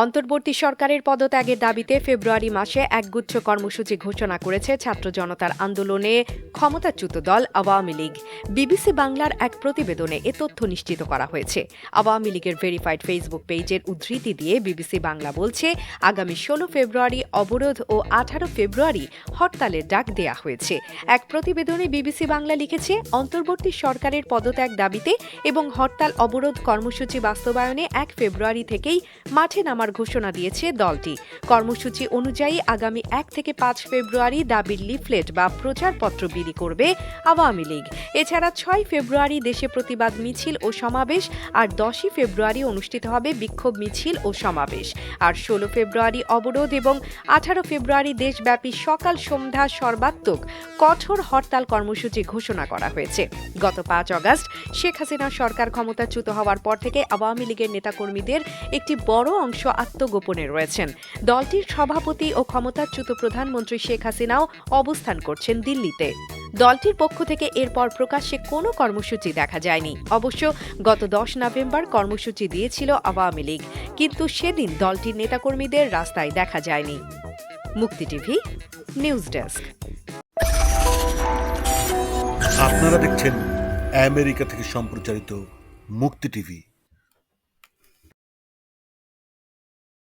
অন্তর্বর্তী সরকারের পদত্যাগের দাবিতে ফেব্রুয়ারি মাসে একগুচ্ছ কর্মসূচি ঘোষণা করেছে ছাত্র জনতার আন্দোলনে ক্ষমতাচ্যুত দল আওয়ামী লীগ। বিবিসি বাংলার এক প্রতিবেদনে এ তথ্য নিশ্চিত করা হয়েছে। আওয়ামী লীগের ভেরিফাইড ফেসবুক পেজের উদ্ধৃতি দিয়ে বিবিসি বাংলা বলছে, আগামী ষোলো ফেব্রুয়ারি অবরোধ ও আঠারো ফেব্রুয়ারি হরতালের ডাক দেয়া হয়েছে। এক প্রতিবেদনে বিবিসি বাংলা লিখেছে, অন্তর্বর্তী সরকারের পদত্যাগ দাবিতে এবং হরতাল অবরোধ কর্মসূচি বাস্তবায়নে এক ফেব্রুয়ারি থেকেই মাঠে নামার ঘোষণা দিয়েছে দলটি। কর্মসূচি অনুযায়ী আগামী এক থেকে পাঁচ ফেব্রুয়ারি দাবির লিফলেট বা প্রচারপত্র বিলি করবে আওয়ামী লীগ। এছাড়া ছয় ফেব্রুয়ারি দেশে প্রতিবাদ মিছিল ও সমাবেশ, আর দশই ফেব্রুয়ারি অনুষ্ঠিত হবে বিক্ষোভ মিছিল ও সমাবেশ। আর ষোলো ফেব্রুয়ারি অবরোধ এবং আঠারো ফেব্রুয়ারি দেশব্যাপী সকাল সন্ধ্যা সর্বাত্মক কঠোর হরতাল কর্মসূচি ঘোষণা করা হয়েছে। গত পাঁচ অগাস্ট শেখ হাসিনা সরকার ক্ষমতাচ্যুত হওয়ার পর থেকে আওয়ামী লীগের নেতাকর্মীদের একটি বড় অংশ আত্মগোপনে রয়েছেন। দলটির সভাপতি ও ক্ষমতাচ্যুত প্রধানমন্ত্রী শেখ হাসিনাও অবস্থান করছেন দিল্লিতে। দলটির পক্ষ থেকে এরপর প্রকাশ্যে কোনো কর্মসূচি দেখা যায়নি। অবশ্য গত দশ নভেম্বর কর্মসূচি দিয়েছিল আওয়ামী লীগ, কিন্তু সেদিন দলটির নেতাকর্মীদের রাস্তায় দেখা যায়নি। মুক্তি টিভি, নিউজ ডেস্ক। আপনারা দেখছেন আমেরিকা থেকে সম্প্রচারিত মুক্তি টিভি।